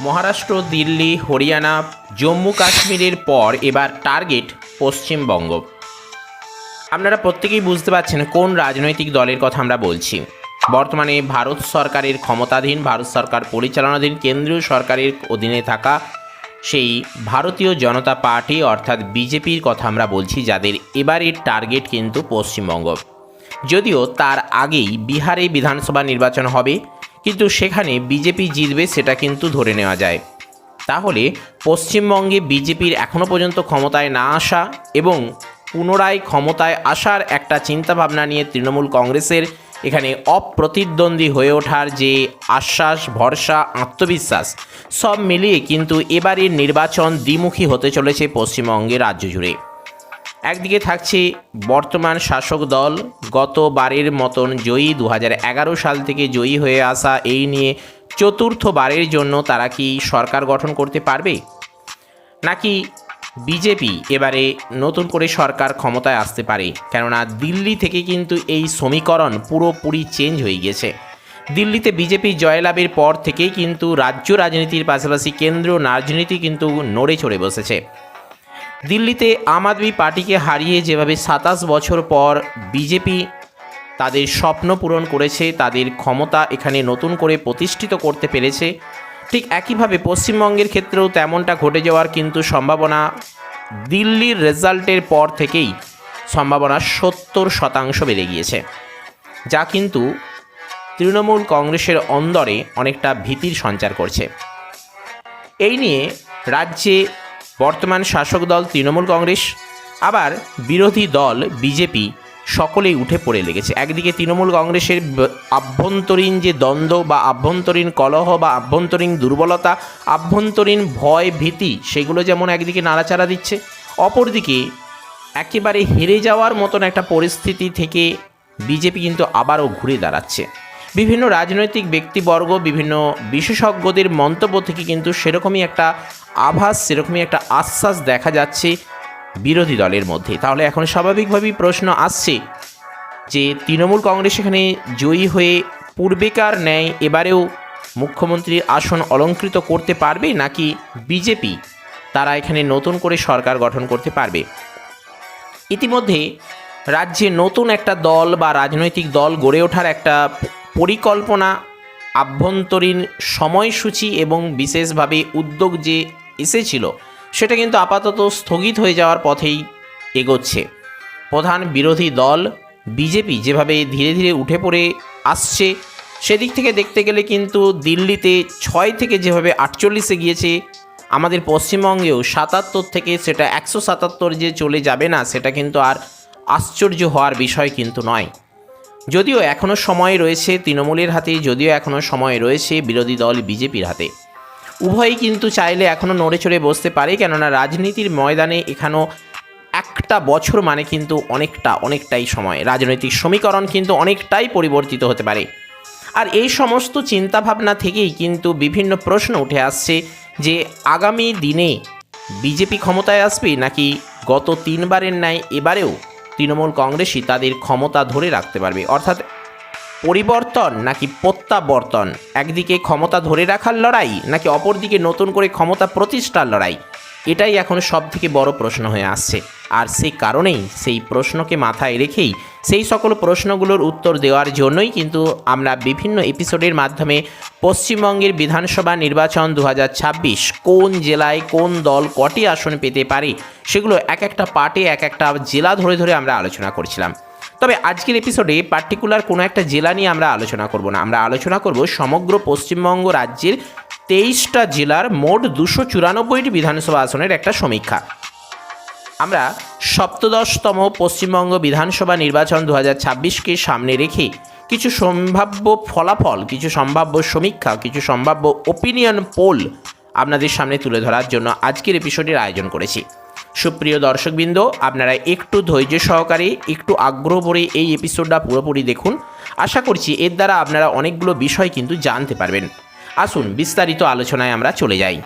মহারাষ্ট্র, দিল্লি, হরিয়ানা, জম্মু কাশ্মীরের পর এবার টার্গেট পশ্চিমবঙ্গ। আপনারা প্রত্যেকেই বুঝতে পারছেন কোন রাজনৈতিক দলের কথা আমরা বলছি। বর্তমানে ভারত সরকারের ক্ষমতাধীন, ভারত সরকার পরিচালনাধীন, কেন্দ্রীয় সরকারের অধীনে থাকা সেই ভারতীয় জনতা পার্টি অর্থাৎ বিজেপির কথা আমরা বলছি, যাদের এবারের টার্গেট কিন্তু পশ্চিমবঙ্গ। যদিও তার আগেই বিহারে বিধানসভা নির্বাচন হবে কিন্তু সেখানে বিজেপি জিতবে সেটা কিন্তু ধরে নেওয়া যায়। তাহলে পশ্চিমবঙ্গে বিজেপির এখনও পর্যন্ত ক্ষমতায় না আসা এবং পুনরায় ক্ষমতায় আসার একটা চিন্তাভাবনা নিয়ে তৃণমূল কংগ্রেসের এখানে অপ্রতিদ্বন্দ্বী হয়ে ওঠার যে আশ্বাস, ভরসা, আত্মবিশ্বাস, সব মিলিয়ে কিন্তু এবারের নির্বাচন দ্বিমুখী হতে চলেছে পশ্চিমবঙ্গের রাজ্য জুড়ে। একদিকে থাকছে বর্তমান শাসক দল, গতবারের মতন জয়ী দু হাজার এগারো সাল থেকে জয়ী হয়ে আসা এই নিয়ে চতুর্থবারের জন্য তারা কি সরকার গঠন করতে পারবে? নাকি বিজেপি এবারে নতুন করে সরকার ক্ষমতায় আসতে পারে? কেননা দিল্লি থেকে কিন্তু এই সমীকরণ পুরোপুরি চেঞ্জ হয়ে গেছে দিল্লিতে বিজেপি জয়লাভের পর থেকেই কিন্তু রাজ্য রাজনীতির পাশাপাশি কেন্দ্রীয় রাজনীতি কিন্তু নড়ে চড়ে বসেছে। দিল্লিতে আম আদমি পার্টিকে হারিয়ে যেভাবে সাতাশ বছর পর বিজেপি তাদের স্বপ্ন পূরণ করেছে, তাদের ক্ষমতা এখানে নতুন করে প্রতিষ্ঠিত করতে পেরেছে, ঠিক একইভাবে পশ্চিমবঙ্গের ক্ষেত্রেও তেমনটা ঘটে যাওয়ার কিন্তু সম্ভাবনা দিল্লির রেজাল্টের পর থেকেই সম্ভাবনা সত্তর শতাংশ বেড়ে গিয়েছে, যা কিন্তু তৃণমূল কংগ্রেসের অন্দরে অনেকটা ভীতির সঞ্চার করছে। এই নিয়ে রাজ্যে বর্তমান শাসক দল তৃণমূল কংগ্রেস, আবার বিরোধী দল বিজেপি সকলেই উঠে পড়ে লেগেছে। একদিকে তৃণমূল কংগ্রেসের আভ্যন্তরীণ যে দ্বন্দ্ব বা আভ্যন্তরীণ কলহ বা আভ্যন্তরীণ দুর্বলতা, আভ্যন্তরীণ ভয় ভীতি, সেগুলো যেমন একদিকে নাড়াচাড়া দিচ্ছে, অপরদিকে একেবারে হেরে যাওয়ার মতন একটা পরিস্থিতি থেকে বিজেপি কিন্তু আবারও ঘুরে দাঁড়াচ্ছে। বিভিন্ন রাজনৈতিক ব্যক্তিবর্গ, বিভিন্ন বিশেষজ্ঞদের মন্তব্য থেকে কিন্তু সেরকমই একটা আভাস, সেরকমই একটা আশ্বাস দেখা যাচ্ছে বিরোধী দলের মধ্যে। তাহলে এখন স্বাভাবিকভাবেই প্রশ্ন আসছে যে, তৃণমূল কংগ্রেস এখানে জয়ী হয়ে পূর্বেকার ন্যায় এবারেও মুখ্যমন্ত্রীর আসন অলঙ্কৃত করতে পারবে, নাকি বিজেপি তারা এখানে নতুন করে সরকার গঠন করতে পারবে? ইতিমধ্যে রাজ্যে নতুন একটা দল বা রাজনৈতিক দল গড়ে ওঠার একটা পরিকল্পনা, আভ্যন্তরীণ সময়সূচি এবং বিশেষভাবে উদ্যোগ যে এসেছিল, সেটা কিন্তু আপাতত স্থগিত হয়ে যাওয়ার পথেই এগোচ্ছে। প্রধান বিরোধী দল, বিজেপি যেভাবে ধীরে ধীরে উঠে পড়ে আসছে, সেদিক থেকে দেখতে গেলে কিন্তু দিল্লিতে ছয় থেকে যেভাবে আটচল্লিশে গিয়েছে, আমাদের পশ্চিমবঙ্গেও সাতাত্তর থেকে সেটা একশো সাতাত্তর যে চলে যাবে না, সেটা কিন্তু আর আশ্চর্য হওয়ার বিষয় কিন্তু নয়। যদিও এখনও সময় রয়েছে তৃণমূলের হাতে, যদিও এখনও সময় রয়েছে বিরোধী দল বিজেপির হাতে। উভয়ই কিন্তু চাইলে এখনও নড়ে চড়ে বসতে পারে, কেননা রাজনীতির ময়দানে এখানেও একটা বছর মানে কিন্তু অনেকটা, অনেকটাই সময়। রাজনৈতিক সমীকরণ কিন্তু অনেকটাই পরিবর্তিত হতে পারে। আর এই সমস্ত চিন্তাভাবনা থেকেই কিন্তু বিভিন্ন প্রশ্ন উঠে আসছে যে আগামী দিনে বিজেপি ক্ষমতায় আসবে নাকি গত তিনবারের ন্যায় এবারেও তৃণমূল কংগ্রেসই তাদের ক্ষমতা ধরে রাখতে পারবে। অর্থাৎ পরিবর্তন নাকি প্রত্যাবর্তন? একদিকে ক্ষমতা ধরে রাখার লড়াই, নাকি অপরদিকে নতুন করে ক্ষমতা প্রতিষ্ঠার লড়াই? এটাই এখন সব থেকে বড় প্রশ্ন হয়ে আসছে। আর সেই কারণেই সেই প্রশ্নকে মাথায় রেখেই সেই সকল প্রশ্নগুলোর উত্তর দেওয়ার জন্যই কিন্তু আমরা বিভিন্ন এপিসোডের মাধ্যমে পশ্চিমবঙ্গের বিধানসভা নির্বাচন দু হাজার ছাব্বিশ কোন জেলায় কোন দল কটি আসন পেতে পারে, সেগুলো এক একটা পার্টে এক একটা জেলা ধরে ধরে আমরা আলোচনা করছিলাম। তবে আজকের এপিসোডে পার্টিকুলার কোনো একটা জেলা নিয়ে আমরা আলোচনা করব না। আমরা আলোচনা করব সমগ্র পশ্চিমবঙ্গ রাজ্যের তেইশটা জেলার মোট দুশো চুরানব্বইটি বিধানসভা আসনের একটা সমীক্ষা। আমরা সপ্তদশতম পশ্চিমবঙ্গ বিধানসভা নির্বাচন দু হাজার ছাব্বিশকে সামনে রেখে কিছু সম্ভাব্য ফলাফল, কিছু সম্ভাব্য সমীক্ষা, কিছু সম্ভাব্য ওপিনিয়ন পোল আপনাদের সামনে তুলে ধরার জন্য আজকের এপিসোডের আয়োজন করেছি। সুপ্রিয় দর্শকবৃন্দ, আপনারা একটু ধৈর্য সহকারে, একটু আগ্রহ ভরে এই এপিসোডটা পুরোপুরি দেখুন। আশা করছি এর দ্বারা আপনারা অনেকগুলো বিষয় কিন্তু জানতে পারবেন। আসুন বিস্তারিত আলোচনায় আমরা চলে যাই।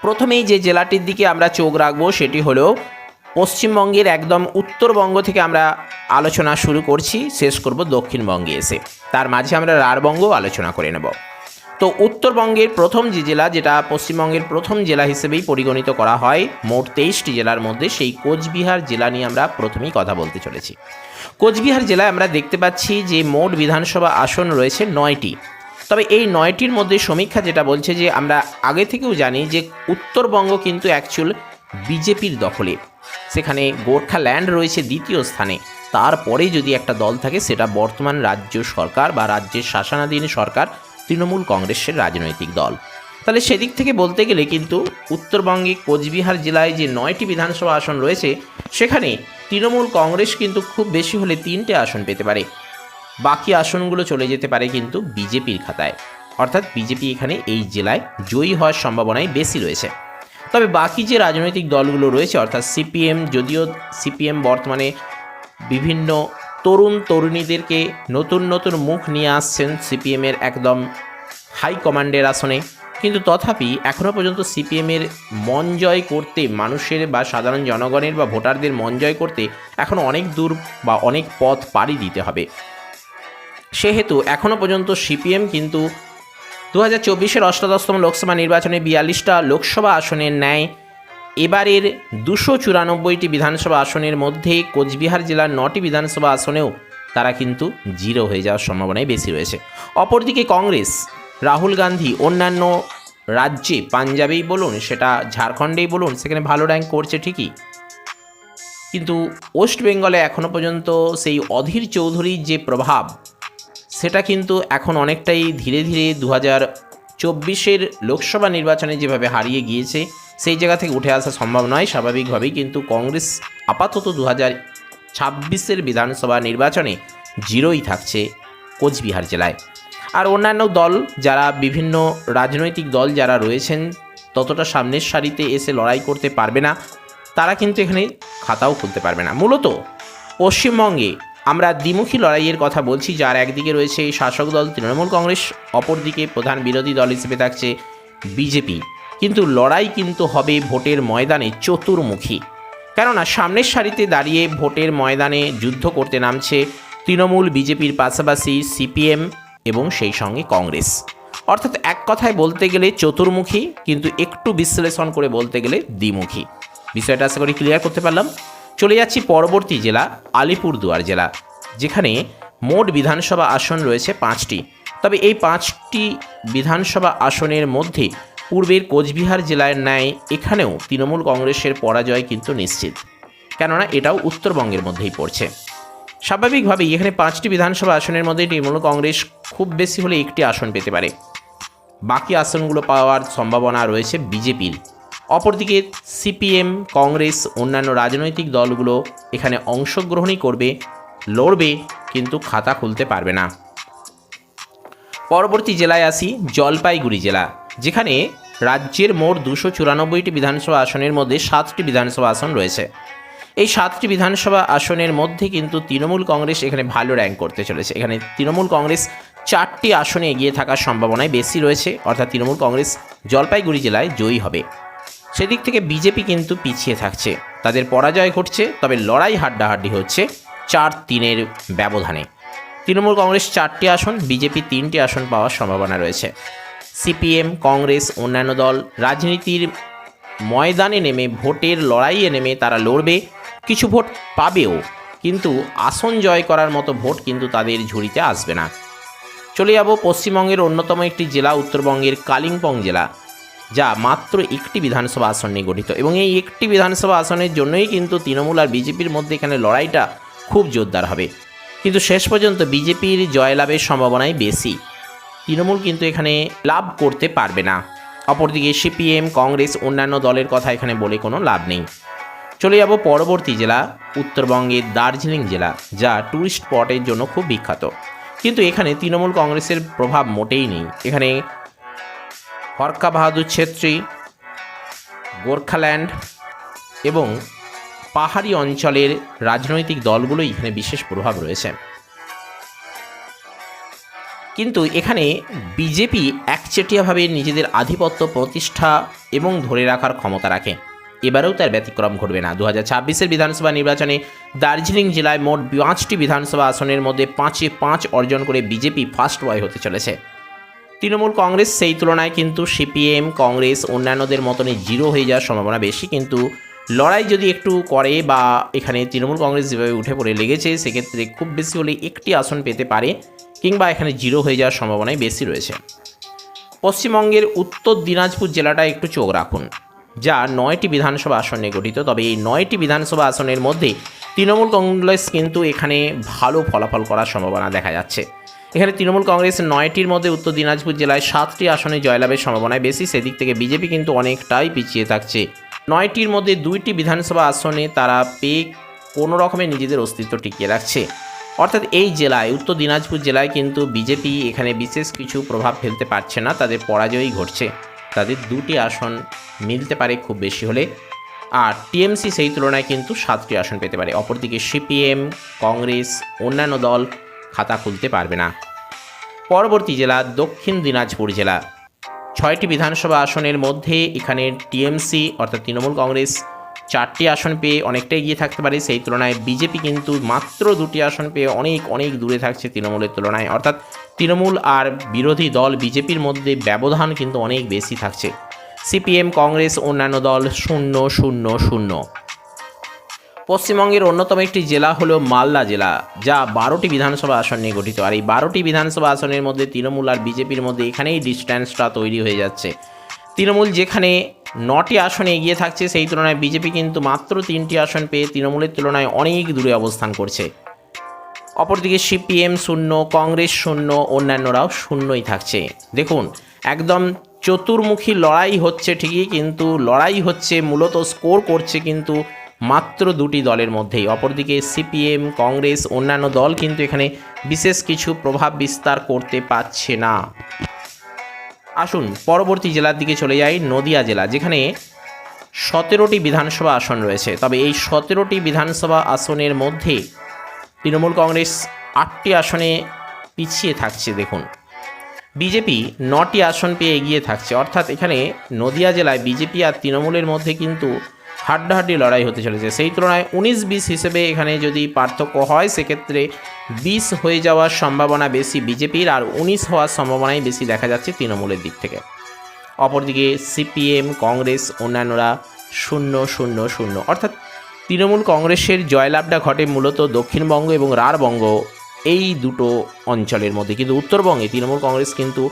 প্রথমেই যে জেলাটির দিকে আমরা চোখ রাখব, সেটি হলো পশ্চিমবঙ্গের একদম উত্তরবঙ্গ থেকে আমরা আলোচনা শুরু করছি। শেষ করব দক্ষিণবঙ্গে এসে। তার মাঝে আমরা রাঢ়বঙ্গ আলোচনা করে নেব। তো উত্তরবঙ্গের প্রথম যে জেলা, যেটা পশ্চিমবঙ্গের প্রথম জেলা হিসেবেই পরিগণিত করা হয়, মোট তেইশটি জেলার মধ্যে সেই কোচবিহার জেলা নিয়ে আমরা প্রথমেই কথা বলতে চলেছি। কোচবিহার জেলায় আমরা দেখতে পাচ্ছি যে মোট বিধানসভা আসন রয়েছে নয়টি। তবে এই নয়টির মধ্যে সমীক্ষা যেটা বলছে যে আমরা আগে থেকেও জানি যে উত্তরবঙ্গ কিন্তু অ্যাকচুয়াল বিজেপির দখলে। সেখানে গোর্খাল্যান্ড রয়েছে দ্বিতীয় স্থানে। তারপরে যদি একটা দল থাকে, সেটা বর্তমান রাজ্য সরকার বা রাজ্যের শাসনাধীন সরকার তৃণমূল কংগ্রেসের রাজনৈতিক দল। তাহলে সেদিক থেকে বলতে গেলে কিন্তু উত্তরবঙ্গে কোচবিহার জেলায় যে নয়টি বিধানসভা আসন রয়েছে, সেখানে তৃণমূল কংগ্রেস কিন্তু খুব বেশি হলে তিনটে আসন পেতে পারে। বাকি আসনগুলো চলে যেতে পারে কিন্তু বিজেপির খাতায়। অর্থাৎ বিজেপি এখানে এই জেলায় জয়ী হওয়ার সম্ভাবনাই বেশি রয়েছে। তবে বাকি যে রাজনৈতিক দলগুলো রয়েছে, অর্থাৎ সিপিএম, যদিও সিপিএম বর্তমানে বিভিন্ন তরুণ তরুণীদেরকে নতুন নতুন মুখ নিয়ে আসছেন সিপিএমের একদম হাই কমান্ডের আসনে। কিন্তু তথাপি এখনও পর্যন্ত সিপিএমের মন জয় করতে, মানুষের বা সাধারণ জনগণের বা ভোটারদের মন জয় করতে এখনও অনেক দূর বা অনেক পথ পাড়ি দিতে হবে। সেহেতু এখনও পর্যন্ত সিপিএম কিন্তু দু হাজার চব্বিশের অষ্টাদশতম লোকসভা নির্বাচনে বিয়াল্লিশটা লোকসভা আসনের ন্যায় এবারের দুশো চুরানব্বইটি বিধানসভা আসনের মধ্যে কোচবিহার জেলার নটি বিধানসভা আসনেও তারা কিন্তু জিরো হয়ে যাওয়ার সম্ভাবনাই বেশি রয়েছে। অপরদিকে কংগ্রেস, রাহুল গান্ধী, অন্যান্য রাজ্যে পাঞ্জাবেই বলুন, সেটা ঝাড়খণ্ডেই বলুন, সেখানে ভালো র্যাঙ্ক করছে ঠিকই। কিন্তু ওয়েস্ট বেঙ্গলে এখনও পর্যন্ত সেই অধীর চৌধুরীর যে প্রভাব, সেটা কিন্তু এখন অনেকটাই ধীরে ধীরে দু হাজার চব্বিশের লোকসভা নির্বাচনে যেভাবে হারিয়ে গিয়েছে, সেই জায়গা থেকে উঠে আসা সম্ভব নয়, স্বাভাবিকভাবেই কিন্তু কংগ্রেস আপাতত দু হাজার ছাব্বিশের বিধানসভা নির্বাচনে জিরোই থাকছে কোচবিহার জেলায়। আর অন্যান্য দল যারা, বিভিন্ন রাজনৈতিক দল যারা রয়েছেন, ততটা সামনের সারিতে এসে লড়াই করতে পারবে না, তারা কিন্তু এখানে খাতাও খুলতে পারবে না। মূলত পশ্চিমবঙ্গে আমরা দ্বিমুখী লড়াইয়ের কথা বলছি, যার একদিকে রয়েছে শাসক দল, তৃণমূল কংগ্রেস, অপরদিকে প্রধান বিরোধী দল হিসেবে থাকছে বিজেপি। কিন্তু লড়াই কিন্তু হবে ভোটের ময়দানে চতুর্মুখী। কেননা সামনের সারিতে দাঁড়িয়ে ভোটের ময়দানে যুদ্ধ করতে নামছে তৃণমূল বিজেপির পাশাপাশি সিপিএম এবং সেই সঙ্গে কংগ্রেস। অর্থাৎ এক কথায় বলতে গেলে চতুর্মুখী, কিন্তু একটু বিশ্লেষণ করে বলতে গেলে দ্বিমুখী। বিষয়টা আশা করি ক্লিয়ার করতে পারলাম। চলে যাচ্ছি পরবর্তী জেলা, আলিপুরদুয়ার জেলা, যেখানে মোট বিধানসভা আসন রয়েছে পাঁচটি। তবে এই পাঁচটি বিধানসভা আসনের মধ্যে পূর্বের কোচবিহার জেলার ন্যায় এখানেও তৃণমূল কংগ্রেসের পরাজয় কিন্তু নিশ্চিত। কেননা এটাও উত্তরবঙ্গের মধ্যেই পড়ছে। স্বাভাবিকভাবেই এখানে পাঁচটি বিধানসভা আসনের মধ্যে তৃণমূল কংগ্রেস খুব বেশি হলে একটি আসন পেতে পারে। বাকি আসনগুলো পাওয়ার সম্ভাবনা রয়েছে বিজেপির। অপরদিকে সিপিএম, কংগ্রেস, অন্যান্য রাজনৈতিক দলগুলো এখানে অংশগ্রহণই করবে, লড়বে, কিন্তু খাতা খুলতে পারবে না। পরবর্তী জেলায় আসি, জলপাইগুড়ি জেলা, যেখানে রাজ্যের মোট দুশো চুরানব্বইটি বিধানসভা আসনের মধ্যে সাতটি বিধানসভা আসন রয়েছে। এই সাতটি বিধানসভা আসনের মধ্যে কিন্তু তৃণমূল কংগ্রেস এখানে ভালো র্যাঙ্ক করতে চলেছে। এখানে তৃণমূল কংগ্রেস চারটি আসনে এগিয়ে থাকার সম্ভাবনায় বেশি রয়েছে, অর্থাৎ তৃণমূল কংগ্রেস জলপাইগুড়ি জেলায় জয়ী হবে। সেদিক থেকে বিজেপি কিন্তু পিছিয়ে থাকছে। তাদের পরাজয় ঘটছে, তবে লড়াই হাড্ডাহাড্ডি হচ্ছে চার তিনের ব্যবধানে। তৃণমূল কংগ্রেস চারটি আসন, বিজেপি তিনটি আসন পাওয়ার সম্ভাবনা রয়েছে। সিপিএম, কংগ্রেস, অন্যান্য দল রাজনীতির ময়দানে নেমে, ভোটের লড়াইয়ে নেমে তারা লড়বে। কিছু ভোট পাবেও, কিন্তু আসন জয় করার মতো ভোট কিন্তু তাদের ঝুড়িতে আসবে না। চলে যাব পশ্চিমবঙ্গের অন্যতম একটি জেলা, উত্তরবঙ্গের কালিম্পং জেলা। যা মাত্র একটি বিধানসভা আসন নিয়ে গঠিত। এবং এই একটি বিধানসভা আসনের জন্যই কিন্তু তৃণমূল আর বিজেপির মধ্যে এখানে লড়াইটা খুব জোরদার হবে। কিন্তু শেষ পর্যন্ত বিজেপির জয়লাভের সম্ভাবনাই বেশি। তৃণমূল কিন্তু এখানে লাভ করতে পারবে না। অপরদিকে সিপিএম, কংগ্রেস অন্যান্য দলের কথা এখানে বলে কোনো লাভ নেই। চলে যাব পরবর্তী জেলা, উত্তরবঙ্গের দার্জিলিং জেলা, যা ট্যুরিস্ট স্পটের জন্য খুব বিখ্যাত। কিন্তু এখানে তৃণমূল কংগ্রেসের প্রভাব মোটেই নেই। এখানে হরকা বাহাদুর ছেত্রী, গোর্খাল্যান্ড এবং পাহাড়ি অঞ্চলের রাজনৈতিক দলগুলোই এখানে বিশেষ প্রভাব রয়েছে। কিন্তু এখানে বিজেপি একচেটিয়াভাবে নিজেদের আধিপত্য প্রতিষ্ঠা এবং ধরে রাখার ক্ষমতা রাখে। এবারেও তার ব্যতিক্রম ঘটবে না। দু হাজার বিধানসভা নির্বাচনে দার্জিলিং জেলায় মোট পাঁচটি বিধানসভা আসনের মধ্যে পাঁচে পাঁচ অর্জন করে বিজেপি ফার্স্ট বয় হতে চলেছে। তৃণমূল কংগ্রেস সেই তুলনায় কিন্তু সিপিএম, কংগ্রেস অন্যান্যদের মতনই জিরো হয়ে যাওয়ার সম্ভাবনা বেশি। কিন্তু লড়াই যদি একটু করে বা এখানে তৃণমূল কংগ্রেস যেভাবে উঠে পড়ে লেগেছে, সেক্ষেত্রে খুব বেশি হলে একটি আসন পেতে পারে কিংবা এখানে জিরো হয়ে যাওয়ার সম্ভাবনাই বেশি রয়েছে। পশ্চিমবঙ্গের উত্তর দিনাজপুর জেলাটা একটু চোখ রাখুন। যা নয়টি বিধানসভা আসন নিয়ে গঠিত, তবে এই নয়টি বিধানসভা আসনের মধ্যে তৃণমূল কংগ্রেস কিন্তু এখানে ভালো ফলাফল করার সম্ভাবনা দেখা যাচ্ছে। এখানে তৃণমূল কংগ্রেস নয়টির মধ্যে উত্তর দিনাজপুর জেলায় সাতটি আসনে জয়লাভের সম্ভাবনায় বেশি। সেদিক থেকে বিজেপি কিন্তু অনেকটাই পিছিয়ে থাকছে। নয়টির মধ্যে দুইটি বিধানসভা আসনে তারা পেয়ে কোনো রকমের নিজেদের অস্তিত্ব টিকিয়ে রাখছে। অর্থাৎ এই জেলায়, উত্তর দিনাজপুর জেলায় কিন্তু বিজেপি এখানে বিশেষ কিছু প্রভাব ফেলতে পারছে না। তাদের পরাজয়ই ঘটছে। তাদের দুটি আসন মিলতে পারে খুব বেশি হলে। আর টিএমসি সেই তুলনায় কিন্তু সাতটি আসন পেতে পারে। অপরদিকে সিপিএম, কংগ্রেস, অন্যান্য দল খাতা খুলতে পারবে না। পরবর্তী জেলা দক্ষিণ দিনাজপুর জেলা। ছয়টি বিধানসভা আসনের মধ্যে এখানে টিএমসি অর্থাৎ তৃণমূল কংগ্রেস চারটি আসন পেয়ে অনেকটা এগিয়ে থাকতে পারে। সেই তুলনায় বিজেপি কিন্তু মাত্র দুটি আসন পেয়ে অনেক অনেক দূরে থাকছে তৃণমূলের তুলনায়। অর্থাৎ তৃণমূল আর বিরোধী দল বিজেপির মধ্যে ব্যবধান কিন্তু অনেক বেশি থাকছে। সিপিএম, কংগ্রেস অন্যান্য দল শূন্য শূন্য শূন্য। পশ্চিমবঙ্গের অন্যতম একটি জেলা হলো মালদা জেলা, যা বারোটি বিধানসভা আসন নিয়ে গঠিত। আর এই বারোটি বিধানসভা আসনের মধ্যে তৃণমূল আর বিজেপির মধ্যে এখানেই ডিস্ট্যান্সটা তৈরি হয়ে যাচ্ছে। তৃণমূল যেখানে নটি আসনে এগিয়ে থাকছে, সেই তুলনায় বিজেপি কিন্তু মাত্র তিনটি আসন পেয়ে তৃণমূলের তুলনায় অনেক দূরে অবস্থান করছে। অপরদিকে সিপিএম শূন্য, কংগ্রেস শূন্য, অন্যান্যরাও শূন্যই থাকছে। দেখুন, একদম চতুর্মুখী লড়াই হচ্ছে ঠিকই, কিন্তু লড়াই হচ্ছে, মূলত স্কোর করছে কিন্তু মাত্র দুটি দলের মধ্যেই। অপরদিকে সিপিএম, কংগ্রেস, অন্যান্য দল কিন্তু এখানে বিশেষ কিছু প্রভাব বিস্তার করতে পারছে না। আসুন, পরবর্তী জেলার দিকে চলে যাই, নদিয়া জেলা, যেখানে সতেরোটি বিধানসভা আসন রয়েছে। তবে এই সতেরোটি বিধানসভা আসনের মধ্যে তৃণমূল কংগ্রেস আটটি আসনে পিছিয়ে থাকছে, দেখুন। বিজেপি নটি আসন পেয়ে এগিয়ে থাকছে। অর্থাৎ এখানে নদিয়া জেলায় বিজেপি আর তৃণমূলের মধ্যে কিন্তু হাড্ডাহাড্ডি লড়াই হতে চলেছে। সেই তুলনায় উনিশ বিশ হিসেবে এখানে যদি পার্থক্য হয়, সেক্ষেত্রে বিশ হয়ে যাওয়ার সম্ভাবনা বেশি বিজেপির আর উনিশ হওয়ার সম্ভাবনাই বেশি দেখা যাচ্ছে তৃণমূলের দিক থেকে। অপরদিকে সিপিএম, কংগ্রেস, অন্যান্যরা শূন্য শূন্য শূন্য। অর্থাৎ তৃণমূল কংগ্রেসের জয়লাভটা ঘটে মূলত দক্ষিণবঙ্গ এবং রাঢ়বঙ্গ এই দুটো অঞ্চলের মধ্যে। কিন্তু উত্তরবঙ্গে তৃণমূল কংগ্রেস কিন্তু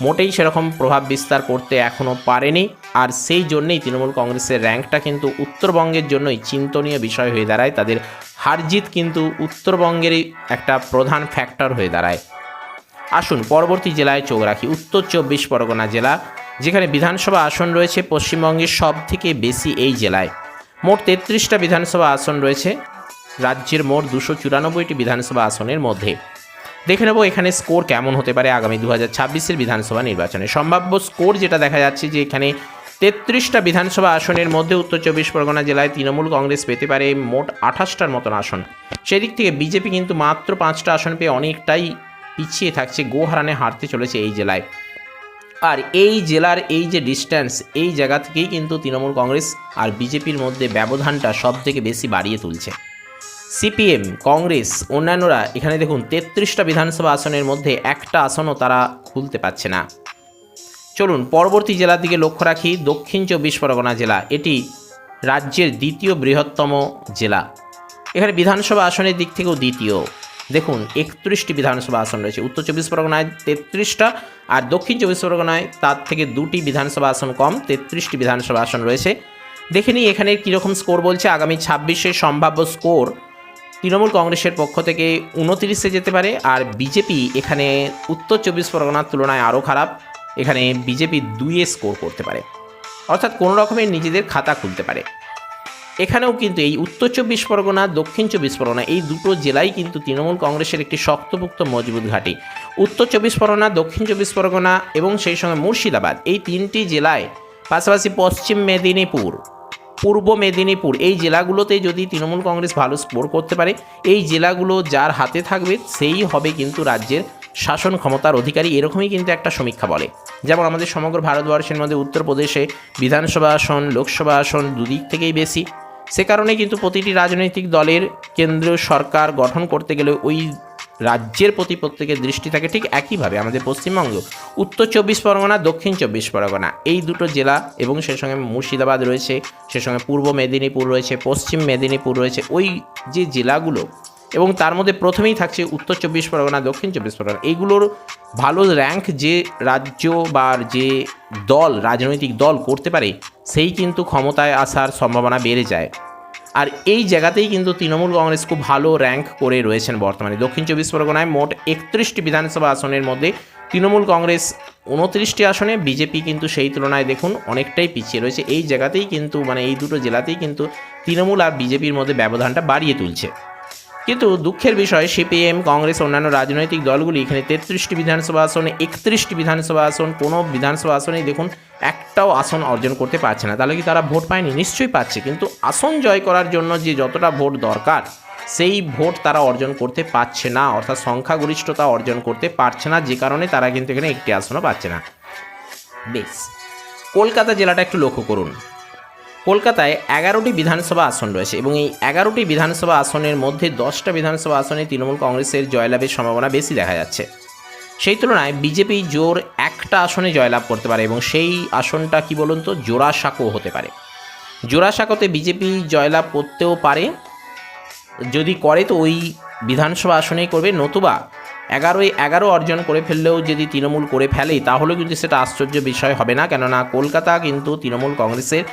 মোটেই সেরকম প্রভাব বিস্তার করতে এখনও পারেনি। আর সেই জন্যেই তৃণমূল কংগ্রেসের র্যাঙ্কটা কিন্তু উত্তরবঙ্গের জন্যই চিন্তনীয় বিষয় হয়ে দাঁড়ায়। তাদের হারজিত কিন্তু উত্তরবঙ্গেরই একটা প্রধান ফ্যাক্টর হয়ে দাঁড়ায়। আসুন পরবর্তী জেলায় চোখ রাখি। উত্তর চব্বিশ পরগনা জেলা, যেখানে বিধানসভা আসন রয়েছে পশ্চিমবঙ্গের সব থেকে বেশি এই জেলায়। মোট তেত্রিশটা বিধানসভা আসন রয়েছে, রাজ্যের মোট দুশো চুরানব্বইটি বিধানসভা আসনের মধ্যে। দেখে নেব এখানে স্কোর কেমন হতে পারে আগামী দু হাজার ছাব্বিশের বিধানসভা নির্বাচনে। সম্ভাব্য স্কোর যেটা দেখা যাচ্ছে যে এখানে তেত্রিশটা বিধানসভা আসনের মধ্যে উত্তর চব্বিশ পরগনা জেলায় তৃণমূল কংগ্রেস পেতে পারে মোট আঠাশটার মতন আসন। সেদিক থেকে বিজেপি কিন্তু মাত্র পাঁচটা আসন পেয়ে অনেকটাই পিছিয়ে থাকছে, গোহারানে হারতে চলেছে এই জেলায়। আর এই জেলার এই যে ডিস্ট্যান্স এই জায়গা থেকেই কিন্তু তৃণমূল কংগ্রেস আর বিজেপির মধ্যে ব্যবধানটা সব থেকে বেশি বাড়িয়ে তুলছে। সিপিএম, কংগ্রেস, অন্যান্যরা এখানে দেখুন, তেত্রিশটা বিধানসভা আসনের মধ্যে একটা আসনও তারা খুলতে পারছে না। চলুন পরবর্তী জেলার দিকে লক্ষ্য রাখি দক্ষিণ চব্বিশ পরগনা জেলা। এটি রাজ্যের দ্বিতীয় বৃহত্তম জেলা। এখানে বিধানসভা আসনের দিক থেকেও দ্বিতীয়। দেখুন, একত্রিশটি বিধানসভা আসন রয়েছে। উত্তর চব্বিশ পরগনায় তেত্রিশটা আর দক্ষিণ চব্বিশ পরগনায় তার থেকে দুটি বিধানসভা আসন কম, তেত্রিশটি বিধানসভা আসন রয়েছে। দেখে নিই এখানে কীরকম স্কোর বলছে। আগামী ছাব্বিশে সম্ভাব্য স্কোর তৃণমূল কংগ্রেসের পক্ষ থেকে উনতিরিশে যেতে পারে আর বিজেপি এখানে উত্তর চব্বিশ পরগনার তুলনায় আরও খারাপ। এখানে বিজেপি দুইয়ে স্কোর করতে পারে। অর্থাৎ কোনো রকমের নিজেদের খাতা খুলতে পারে। এখানেও কিন্তু এই উত্তর চব্বিশ পরগনা, দক্ষিণ চব্বিশ পরগনা এই দুটো জেলাই কিন্তু তৃণমূল কংগ্রেসের একটি শক্তপুক্ত মজবুত ঘাঁটি। উত্তর চব্বিশ পরগনা, দক্ষিণ চব্বিশ পরগনা এবং সেই সঙ্গে মুর্শিদাবাদ এই তিনটি জেলায়, পাশাপাশি পশ্চিম মেদিনীপুর, পূর্ব মেদিনীপুর এই জেলাগুলোতে যদি তৃণমূল কংগ্রেস ভালো স্কোর করতে পারে, এই জেলাগুলো যার হাতে থাকবে সেই হবে কিন্তু রাজ্যের শাসন ক্ষমতার অধিকারী এরকমই কিন্তু একটা সমীক্ষা বলে। যেমন আমাদের সমগ্র ভারতবর্ষের মধ্যে উত্তরপ্রদেশে বিধানসভা আসন, লোকসভা আসন দুদিক থেকেই বেশি। সে কারণে কিন্তু প্রতিটি রাজনৈতিক দলের কেন্দ্রীয় সরকার গঠন করতে গেলে ওই রাজ্যের প্রতি প্রত্যেকের দৃষ্টি থাকে ঠিক একইভাবে আমাদের পশ্চিমবঙ্গ। উত্তর চব্বিশ পরগনা, দক্ষিণ চব্বিশ পরগনা এই দুটো জেলা এবং সেই সঙ্গে মুর্শিদাবাদ রয়েছে, সে সঙ্গে পূর্ব মেদিনীপুর রয়েছে, পশ্চিম মেদিনীপুর রয়েছে। ওই যে জেলাগুলো এবং তার মধ্যে প্রথমেই থাকছে উত্তর চব্বিশ পরগনা, দক্ষিণ চব্বিশ পরগনা। এইগুলোর ভালো র্যাঙ্ক যে রাজ্য বা যে দল, রাজনৈতিক দল করতে পারে, সেই কিন্তু ক্ষমতায় আসার সম্ভাবনা বেড়ে যায়। আর এই জায়গাতেই কিন্তু তৃণমূল কংগ্রেস খুব ভালো র্যাঙ্ক করে রয়েছেন বর্তমানে। দক্ষিণ চব্বিশ পরগনায় মোট একত্রিশটি বিধানসভা আসনের মধ্যে তৃণমূল কংগ্রেস উনত্রিশটি আসনে, বিজেপি কিন্তু সেই তুলনায় দেখুন অনেকটাই পিছিয়ে রয়েছে। এই জায়গাতেই কিন্তু মানে এই দুটো জেলাতেই কিন্তু তৃণমূল আর বিজেপির মধ্যে ব্যবধানটা বাড়িয়ে তুলছে। কিন্তু দুঃখের বিষয়, সিপিএম, কংগ্রেস, অন্যান্য রাজনৈতিক দলগুলি এখানে তেত্রিশটি বিধানসভা আসনে, একত্রিশটি বিধানসভা আসন, কোনো বিধানসভা আসনেই দেখুন একটাও আসন অর্জন করতে পারছে না। তাহলে কি তারা ভোট পায়নি? নিশ্চয়ই পাচ্ছে। কিন্তু আসন জয় করার জন্য যে যতটা ভোট দরকার, সেই ভোট তারা অর্জন করতে পারছে না। অর্থাৎ সংখ্যাগরিষ্ঠতা অর্জন করতে পারছে না। যে কারণে তারা কিন্তু এখানে একটি আসনও পাচ্ছে না। বেশ। কলকাতা জেলাটা একটু লক্ষ্য করুন। কলকাতায় এগারোটি বিধানসভা আসন রয়েছে এবং এই এগারোটি বিধানসভা আসনের মধ্যে দশটা বিধানসভা আসনে তৃণমূল কংগ্রেসের জয়লাভের সম্ভাবনা বেশি দেখা যাচ্ছে। সেই তুলনায় বিজেপি জোর একটা আসনে জয়লাভ করতে পারে এবং সেই আসনটা কি বলুন তো জোড়াসাঁকো হতে পারে। জোড়াসাঁকোতে বিজেপি জয়লাভ করতেও পারে, যদি করে তো ওই বিধানসভা আসনেই করবে, নতুবা এগারোই এগারো অর্জন করে ফেললেও যদি তৃণমূল করে ফেলে, তাহলেও কিন্তু সেটা আশ্চর্য বিষয় হবে না। কেননা কলকাতা কিন্তু তৃণমূল কংগ্রেসের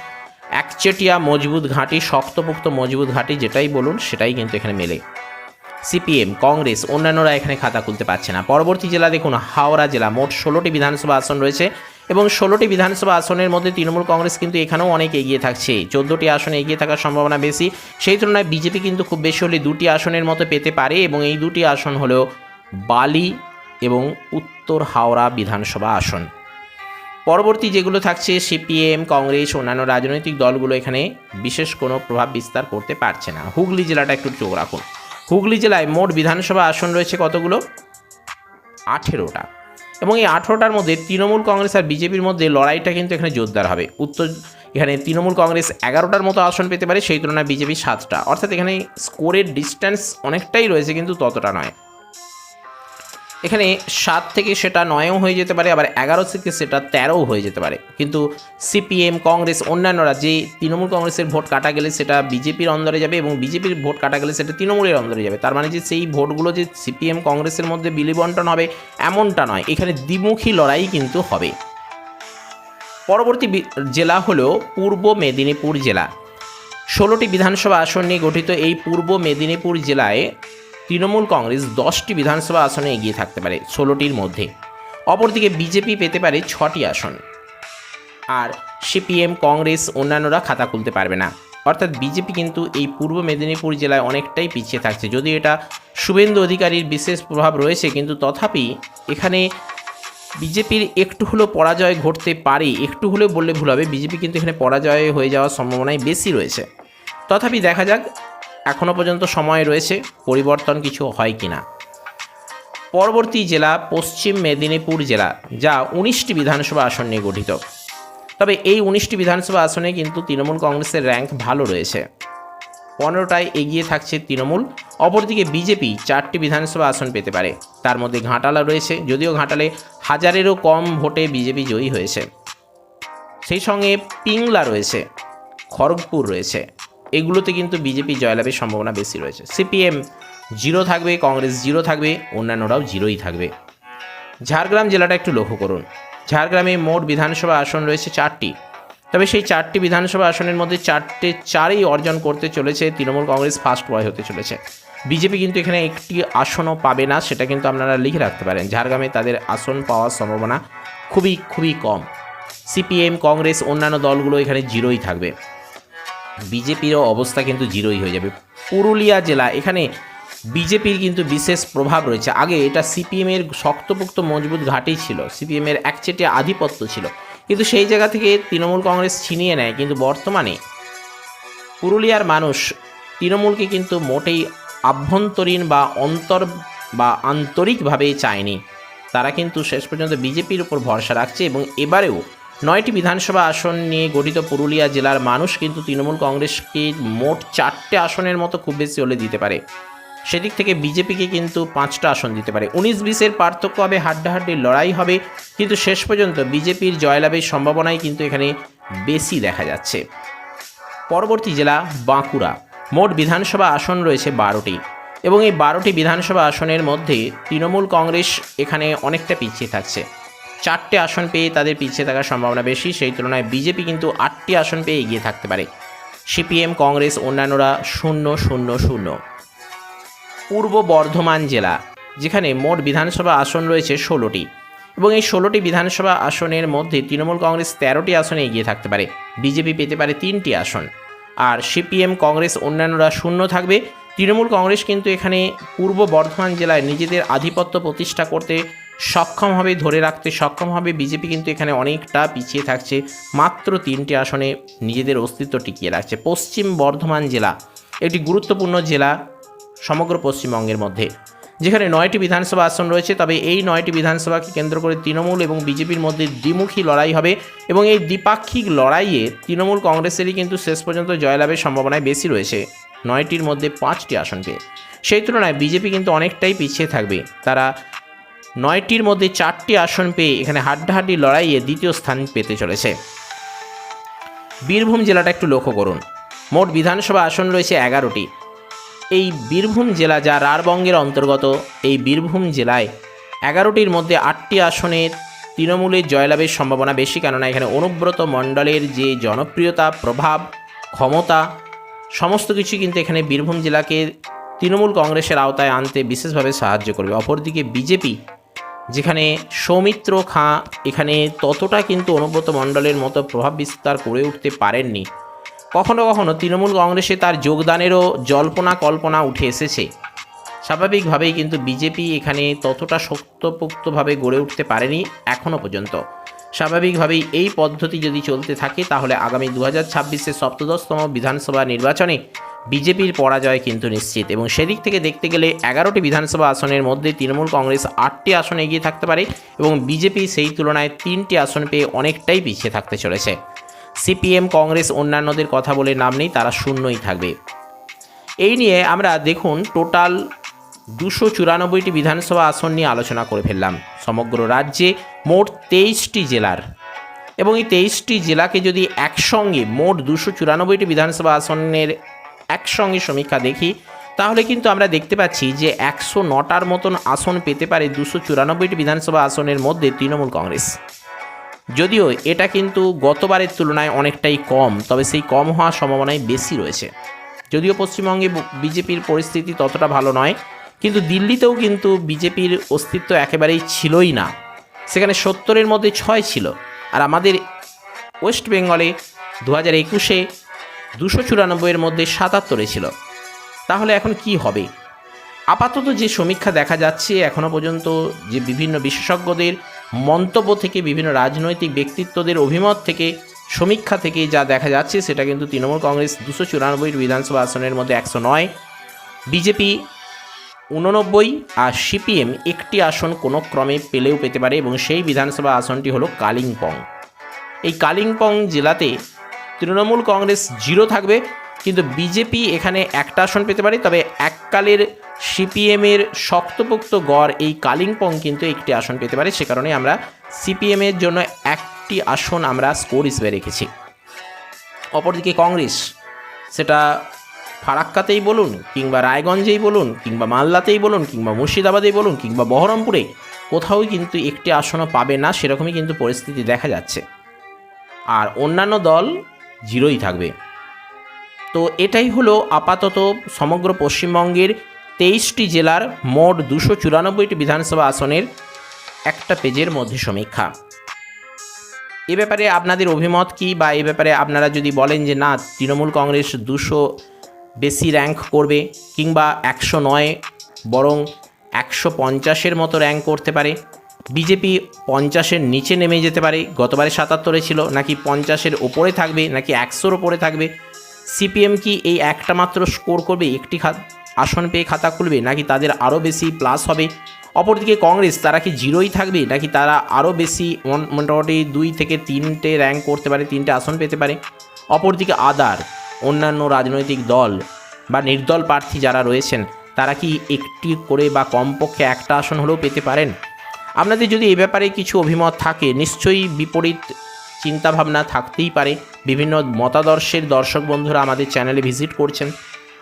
একচেটিয়া মজবুত ঘাঁটি, শক্তপোক্ত মজবুত ঘাঁটি, যেটাই বলুন, সেটাই কিন্তু এখানে মেলে। সিপিএম, কংগ্রেস, অন্যান্যরা এখানে খাতা খুলতে পারছে না। পরবর্তী জেলা দেখুন, হাওড়া জেলা, মোট ষোলোটি বিধানসভা আসন রয়েছে এবং ষোলোটি বিধানসভা আসনের মধ্যে তৃণমূল কংগ্রেস কিন্তু এখানেও অনেক এগিয়ে থাকছে। চোদ্দোটি আসনে এগিয়ে থাকার সম্ভাবনা বেশি। সেই তুলনায় বিজেপি কিন্তু খুব বেশি হলে দুটি আসনের মতো পেতে পারে এবং এই দুটি আসন হলো বালি এবং উত্তর হাওড়া বিধানসভা আসন। পরবর্তী যেগুলো থাকছে, সিপিএম, কংগ্রেস, অন্যান্য রাজনৈতিক দলগুলো এখানে বিশেষ কোনো প্রভাব বিস্তার করতে পারছে না। হুগলি জেলাটা একটু চোখ রাখুন। হুগলি জেলায় মোট বিধানসভা আসন রয়েছে কতগুলো? আঠেরোটা। এবং এই আঠেরোটার মধ্যে তৃণমূল কংগ্রেস আর বিজেপির মধ্যে লড়াইটা কিন্তু এখানে জোরদার হবে। উত্তর এখানে তৃণমূল কংগ্রেস এগারোটার মতো আসন পেতে পারে, সেই তুলনায় বিজেপি সাতটা। অর্থাৎ এখানে স্কোরের ডিস্ট্যান্স অনেকটাই রয়েছে, কিন্তু ততটা নয়। এখানে সাত থেকে সেটা নয়ও হয়ে যেতে পারে, আবার এগারো থেকে সেটা তেরোও হয়ে যেতে পারে। কিন্তু সিপিএম, কংগ্রেস, অন্যান্যরা যে তৃণমূল কংগ্রেসের ভোট কাটা গেলে সেটা বিজেপির অন্দরে যাবে এবং বিজেপির ভোট কাটা গেলে সেটা তৃণমূলের অন্দরে যাবে। তার মানে যে সেই ভোটগুলো যে সিপিএম, কংগ্রেসের মধ্যে বিলিবন্টন হবে এমনটা নয়, এখানে দ্বিমুখী লড়াই কিন্তু হবে। পরবর্তী জেলা হলো পূর্ব মেদিনীপুর জেলা। ষোলোটি বিধানসভা আসন নিয়ে গঠিত এই পূর্ব মেদিনীপুর জেলায় তৃণমূল কংগ্রেস দশটি বিধানসভা আসনে এগিয়ে থাকতে পারে ষোলোটির মধ্যে। অপরদিকে বিজেপি পেতে পারে ছটি আসন। আর সিপিএম, কংগ্রেস অন্যান্যরা খাতা খুলতে পারবে না। অর্থাৎ বিজেপি কিন্তু এই পূর্ব মেদিনীপুর জেলায় অনেকটাই পিছিয়ে থাকছে। যদি এটা শুভেন্দু অধিকারীর বিশেষ প্রভাব রয়েছে, কিন্তু তথাপি এখানে বিজেপির একটু হলেও পরাজয় ঘটতে পারে, একটু হলেও বললে ভুল হবে। বিজেপি কিন্তু এখানে পরাজয় হয়ে যাওয়ার সম্ভাবনাই বেশি রয়েছে। তথাপি দেখা যাক এখনও পর্যন্ত সময় রয়েছে, পরিবর্তন কিছু হয় কি না পরবর্তী জেলা পশ্চিম মেদিনীপুর জেলা, যা উনিশটি বিধানসভা আসন নিয়ে গঠিত। তবে এই উনিশটি বিধানসভা আসনে কিন্তু তৃণমূল কংগ্রেসের র্যাঙ্ক ভালো রয়েছে। পনেরোটায় এগিয়ে থাকছে তৃণমূল, অপরদিকে বিজেপি চারটি বিধানসভা আসন পেতে পারে। তার মধ্যে ঘাটালা রয়েছে, যদিও ঘাটালে হাজারেরও কম ভোটে বিজেপি জয়ী হয়েছে। সেই সঙ্গে পিংলা রয়েছে, খড়গপুর রয়েছে। এগুলোতে কিন্তু বিজেপি জয়লাভের সম্ভাবনা বেশি রয়েছে। সিপিএম জিরো থাকবে, কংগ্রেস জিরো থাকবে, অন্যান্যরাও জিরোই থাকবে। ঝাড়গ্রাম জেলাটা একটু লক্ষ্য করুন। ঝাড়গ্রামে মোট বিধানসভা আসন রয়েছে চারটি। তবে সেই চারটি বিধানসভা আসনের মধ্যে চারটে চারই অর্জন করতে চলেছে তৃণমূল কংগ্রেস, ফার্স্ট বয় হতে চলেছে। বিজেপি কিন্তু এখানে একটি আসনও পাবে না, সেটা কিন্তু আপনারা লিখে রাখতে পারেন। ঝাড়গ্রামে তাদের আসন পাওয়ার সম্ভাবনা খুবই খুবই কম। সিপিএম, কংগ্রেস, অন্যান্য দলগুলো এখানে জিরোই থাকবে। বিজেপিরও অবস্থা কিন্তু জিরোই হয়ে যাবে। পুরুলিয়া জেলা, এখানে বিজেপির কিন্তু বিশেষ প্রভাব রয়েছে। আগে এটা সিপিএমের শক্তপোক্ত মজবুত ঘাঁটি ছিল, সিপিএমের একচেটিয়া আধিপত্য ছিল। কিন্তু সেই জায়গা থেকে তৃণমূল কংগ্রেস ছিনিয়ে নেয়, কিন্তু বর্তমানে পুরুলিয়ার মানুষ তৃণমূলকে কিন্তু মোটেই আভ্যন্তরীণ বা অন্তর বা আন্তরিকভাবে চায়নি। তারা কিন্তু শেষ পর্যন্ত বিজেপির উপর ভরসা রাখছে এবং এবারেও নয়টি বিধানসভা আসন নিয়ে গঠিত পুরুলিয়া জেলার মানুষ কিন্তু তৃণমূল কংগ্রেসকে মোট চারটে আসনের মতো খুব বেশি হলে দিতে পারে। সেদিক থেকে বিজেপিকে কিন্তু পাঁচটা আসন দিতে পারে। উনিশ বিশের পার্থক্য হবে, হাড্ডাহাড্ডি লড়াই হবে। কিন্তু শেষ পর্যন্ত বিজেপির জয়লাভের সম্ভাবনাই কিন্তু এখানে বেশি দেখা যাচ্ছে। পরবর্তী জেলা বাঁকুড়া। মোট বিধানসভা আসন রয়েছে বারোটি। এবং এই বারোটি বিধানসভা আসনের মধ্যে তৃণমূল কংগ্রেস এখানে অনেকটা পিছিয়ে থাকছে। চারটে আসন পেয়ে তাদের পিছিয়ে থাকার সম্ভাবনা বেশি। সেই তুলনায় বিজেপি কিন্তু আটটি আসন পেয়ে এগিয়ে থাকতে পারে। সিপিএম, কংগ্রেস অন্যান্যরা শূন্য শূন্য শূন্য। পূর্ব বর্ধমান জেলা, যেখানে মোট বিধানসভা আসন রয়েছে ষোলোটি এবং এই ষোলোটি বিধানসভা আসনের মধ্যে তৃণমূল কংগ্রেস তেরোটি আসনে এগিয়ে থাকতে পারে। বিজেপি পেতে পারে তিনটি আসন। আর সিপিএম, কংগ্রেস অন্যান্যরা শূন্য থাকবে। তৃণমূল কংগ্রেস কিন্তু এখানে পূর্ব বর্ধমান জেলায় নিজেদের আধিপত্য প্রতিষ্ঠা করতে সক্ষম হবে, ধরে রাখতে সক্ষম হবে। বিজেপি কিন্তু এখানে অনেকটা পিছিয়ে থাকছে। মাত্র তিনটি আসনে নিজেদের অস্তিত্ব টিকিয়ে রাখছে। পশ্চিম বর্ধমান জেলা একটি গুরুত্বপূর্ণ জেলা সমগ্র পশ্চিমবঙ্গের মধ্যে। যেখানে নয়টি বিধানসভা আসন রয়েছে, তবে এই নয়টি বিধানসভাকে কেন্দ্র করে তৃণমূল এবং বিজেপির মধ্যে দ্বিমুখী লড়াই হবে এবং এই দ্বিপাক্ষিক লড়াইয়ে তৃণমূল কংগ্রেসেরই কিন্তু শেষ পর্যন্ত জয়লাভের সম্ভাবনায় বেশি রয়েছে। নয়টির মধ্যে পাঁচটি আসন পেয়ে। সেই তুলনায় বিজেপি কিন্তু অনেকটাই পিছিয়ে থাকবে। তারা নয়টির মধ্যে চারটি আসন পেয়ে এখানে হাড্ডাহাড্ডি লড়াইয়ে দ্বিতীয় স্থান পেতে চলেছে। বীরভূম জেলাটা একটু লক্ষ্য করুন। মোট বিধানসভা আসন রয়েছে এগারোটি। এই বীরভূম জেলা যা রারবঙ্গের অন্তর্গত, এই বীরভূম জেলায় এগারোটির মধ্যে আটটি আসনে তৃণমূলের জয়লাভের সম্ভাবনা বেশি, কেননা এখানে অনুব্রত মণ্ডলের যে জনপ্রিয়তা, প্রভাব, ক্ষমতা, সমস্ত কিছু কিন্তু এখানে বীরভূম জেলাকে তৃণমূল কংগ্রেসের আওতায় আনতে বিশেষভাবে সাহায্য করবে। অপরদিকে বিজেপি যেখানে সৌমিত্র খাঁ এখানে ততটা কিন্তু অনুব্রত মণ্ডলের মতো প্রভাব বিস্তার করে উঠতে পারেননি। কখনো কখনো তৃণমূল কংগ্রেসে তার যোগদানেরও জল্পনা কল্পনা উঠে এসেছে। স্বাভাবিকভাবেই কিন্তু বিজেপি এখানে ততটা শক্তপোক্তভাবে গড়ে উঠতে পারেনি এখনও পর্যন্ত। স্বাভাবিকভাবেই এই পদ্ধতি যদি চলতে থাকে, তাহলে আগামী দু হাজার ছাব্বিশের সপ্তদশতম বিধানসভা নির্বাচনে বিজেপির পরাজয় কিন্তু নিশ্চিত। এবং সেদিক থেকে দেখতে গেলে এগারোটি বিধানসভা আসনের মধ্যে তৃণমূল কংগ্রেস আটটি আসন এগিয়ে থাকতে পারে এবং বিজেপি সেই তুলনায় তিনটি আসন পেয়ে অনেকটাই পিছিয়ে থাকতে চলেছে। সিপিএম, কংগ্রেস অন্যান্যদের কথা বলে নাম নেই, তারা শূন্যই থাকবে। এই নিয়ে আমরা দেখুন টোটাল দুশো চুরানব্বইটি বিধানসভা আসন নিয়ে আলোচনা করে ফেললাম। সমগ্র রাজ্যে মোট তেইশটি জেলার। এবং এই তেইশটি জেলাকে যদি একসঙ্গে মোট দুশো চুরানব্বইটি বিধানসভা আসনের একসঙ্গে সমীক্ষা দেখি, তাহলে কিন্তু আমরা দেখতে পাচ্ছি যে একশো নটার মতন আসন পেতে পারে দুশো চুরানব্বইটি বিধানসভা আসনের মধ্যে তৃণমূল কংগ্রেস। যদিও এটা কিন্তু গতবারের তুলনায় অনেকটাই কম, তবে সেই কম হওয়ার সম্ভাবনাই বেশি রয়েছে। যদিও পশ্চিমবঙ্গে বিজেপির পরিস্থিতি ততটা ভালো নয়, কিন্তু দিল্লিতেও কিন্তু বিজেপির অস্তিত্ব একেবারেই ছিলই না। সেখানে সত্তরের মধ্যে ছয় ছিল। আর আমাদের ওয়েস্ট বেঙ্গলে দু হাজার একুশে দুশো চুরানব্বইয়ের মধ্যে সাতাত্তরে ছিল। তাহলে এখন কি হবে? আপাতত যে সমীক্ষা দেখা যাচ্ছে এখনও পর্যন্ত যে বিভিন্ন বিশেষজ্ঞদের মন্তব্য থেকে, বিভিন্ন রাজনৈতিক ব্যক্তিত্বদের অভিমত থেকে, সমীক্ষা থেকে যা দেখা যাচ্ছে, সেটা কিন্তু তৃণমূল কংগ্রেস দুশো চুরানব্বই বিধানসভা আসনের মধ্যে একশো নয়, বিজেপি উননব্বই আর সিপিএম একটি আসন কোনো ক্রমে পেলেও পেতে পারে এবং সেই বিধানসভা আসনটি হলো কালিম্পং। এই কালিম্পং জেলাতে তৃণমূল কংগ্রেস জিরো থাকবে, কিন্তু বিজেপি এখানে একটা আসন পেতে পারে, তবে এককালের সিপিএমের শক্তপোক্ত গড় এই কালিম্পং কিন্তু একটি আসন পেতে পারে, সে কারণে আমরা সিপিএমের জন্য একটি আসন আমরা স্কোর হিসেবে রেখেছি। অপরদিকে কংগ্রেস, সেটা ফারাক্কাতেই বলুন, কিংবা রায়গঞ্জেই বলুন, কিংবা মালদাতেই বলুন, কিংবা মুর্শিদাবাদেই বলুন, কিংবা বহরমপুরে কোথাও কিন্তু একটি আসনও পাবে না, সেরকমই কিন্তু পরিস্থিতি দেখা যাচ্ছে। আর অন্যান্য দল জিরোই থাকবে। তো এটাই হলো আপাতত সমগ্র পশ্চিমবঙ্গের তেইশটি জেলার মোট দুশো চুরানব্বইটি বিধানসভা আসনের একটা পেজের মধ্যে সমীক্ষা। এ ব্যাপারে আপনাদের অভিমত কি বা এ ব্যাপারে আপনারা যদি বলেন যে না, তৃণমূল কংগ্রেস দুশো বেশি র্যাঙ্ক করবে কিংবা একশো নয়, বরং একশো পঞ্চাশের মতো র্যাঙ্ক করতে পারে বিজেপি পঞ্চাশের নিচে নেমে যেতে পারে, গতবারে সাতাত্তরে ছিল, নাকি পঞ্চাশের ওপরে থাকবে, নাকি একশোর ওপরে থাকবে? সিপিএম কি এই একটা মাত্র স্কোর করবে, একটি আসন পেয়ে খাতা খুলবে, নাকি তাদের আরও বেশি প্লাস হবে? অপরদিকে কংগ্রেস, তারা কি জিরোই থাকবে, নাকি তারা আরও বেশি মোটামুটি দুই থেকে তিনটে র্যাঙ্ক করতে পারে, তিনটে আসন পেতে পারে? অপরদিকে আদার অন্যান্য রাজনৈতিক দল বা নির্দল প্রার্থী যারা রয়েছেন, তারা কি একটি করে বা কমপক্ষে একটা আসন হলেও পেতে পারেন? আপনাদের যদি এ ব্যাপারে কিছু অভিমত থাকে, নিশ্চয়ই বিপরীত চিন্তাভাবনা থাকতেই পারে। বিভিন্ন মতাদর্শের দর্শক বন্ধুরা আমাদের চ্যানেলে ভিজিট করছেন।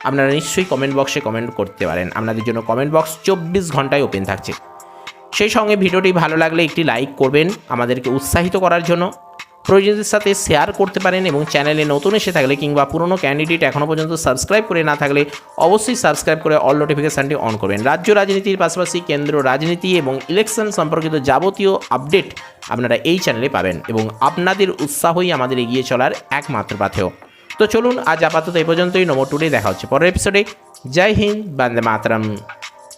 আপনারা নিশ্চয়ই কমেন্ট বক্সে কমেন্ট করতে পারেন। আপনাদের জন্য কমেন্ট বক্স চব্বিশ ঘন্টায় ওপেন থাকছে। সেই সঙ্গে ভিডিওটি ভালো লাগলে একটি লাইক করবেন। আমাদেরকে উৎসাহিত করার জন্য প্রয়োজনদের সাথে শেয়ার করতে পারেন এবং চ্যানেলে নতুন এসে থাকলে কিংবা পুরনো ক্যান্ডিডেট এখনও পর্যন্ত সাবস্ক্রাইব করে না থাকলে অবশ্যই সাবস্ক্রাইব করে অল নোটিফিকেশানটি অন করবেন। রাজ্য রাজনীতির পাশাপাশি কেন্দ্র রাজনীতি এবং ইলেকশন সম্পর্কিত যাবতীয় আপডেট আপনারা এই চ্যানেলে পাবেন এবং আপনাদের উৎসাহই আমাদের এগিয়ে চলার একমাত্র পাথেয়। তো চলুন আজ আপাতত এই পর্যন্তই। নম্বর টুডে দেখা হচ্ছে পরের এপিসোডে জয় হিন্দ, বান্দে মাতরম।